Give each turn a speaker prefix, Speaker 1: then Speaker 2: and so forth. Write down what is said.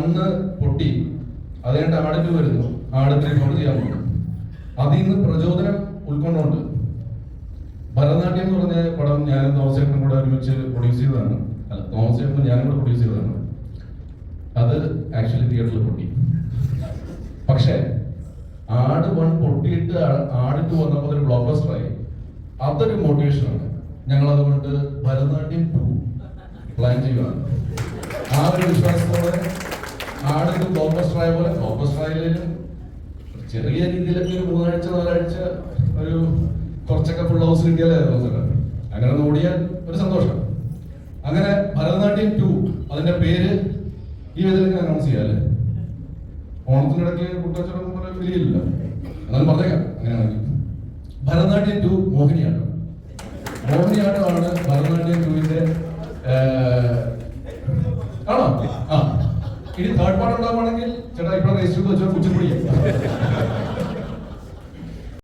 Speaker 1: One പൊട്ടി. അത് കഴിഞ്ഞിട്ട് വരുന്നു. ആട് ത്രീ ഫോർ ചെയ്യാൻ പോകുന്നു. അതിൽ നിന്ന് പ്രചോദനം ഉൾക്കൊണ്ടുകൊണ്ട് ഭരതനാട്യം എന്ന് പറഞ്ഞ പടം ഞാനും തോമസേട്ടനും കൂടെ ഒരുമിച്ച് പ്രൊഡ്യൂസ് ചെയ്തതാണ്. അല്ല തോമസേട്ടനും ഞാനും കൂടെ പ്രൊഡ്യൂസ് ചെയ്തതാണ്. അത് ആക്ച്വലി തിയേറ്ററിൽ പൊട്ടി. പക്ഷേ ആട് വൺ പൊട്ടിയിട്ട് ആടിട്ട് വന്നപ്പോൾ ഒരു ബ്ലോക്ക് ബസ്റ്ററായി അതൊരു മോട്ടിവേഷനാണ് ഞങ്ങൾ അതുകൊണ്ട് ഭരതനാട്യം ടു പ്ലാൻ ചെയ്യുകയാണ് ആ ഒരു വിശ്വാസത്തോടെ ആട് തോമസ് ട്രായ പോലെ തോമസ് ബസ്റ്റർ ചെറിയ രീതിയിലൊക്കെ ഒരു മൂന്നാഴ്ച നാലാഴ്ച ഒരു കുറച്ചൊക്കെ ഫുൾ ഹൗസ് കിട്ടിയാലായിരുന്നു സാർ അങ്ങനെ ഓടിയാൽ ഒരു സന്തോഷം. അങ്ങനെ ഭരതനാട്യം ടു അതിന്റെ പേര് ഈ വിധത്തിൽ അനൗൺസ് ചെയ്യാം ഓണത്തിനിടയ്ക്ക് കുട്ടച്ചടം പോലെ വിലയില്ല എന്നാലും പറഞ്ഞേക്കാം. അങ്ങനെയാണെങ്കിൽ ഭരതനാട്യം ടു മോഹിനിയാട്ടം. മോഹിനിയാട്ടമാണ് ഭരതനാട്യം ടുവിന്റെ ആണോ? ആ. ഇനി തേർഡ് പാർട്ട് ഉണ്ടാവുകയാണെങ്കിൽ ചേട്ടാ ഇപ്പോൾ രജിസ്റ്റർ വെച്ചാൽ കുച്ചിപ്പുടി.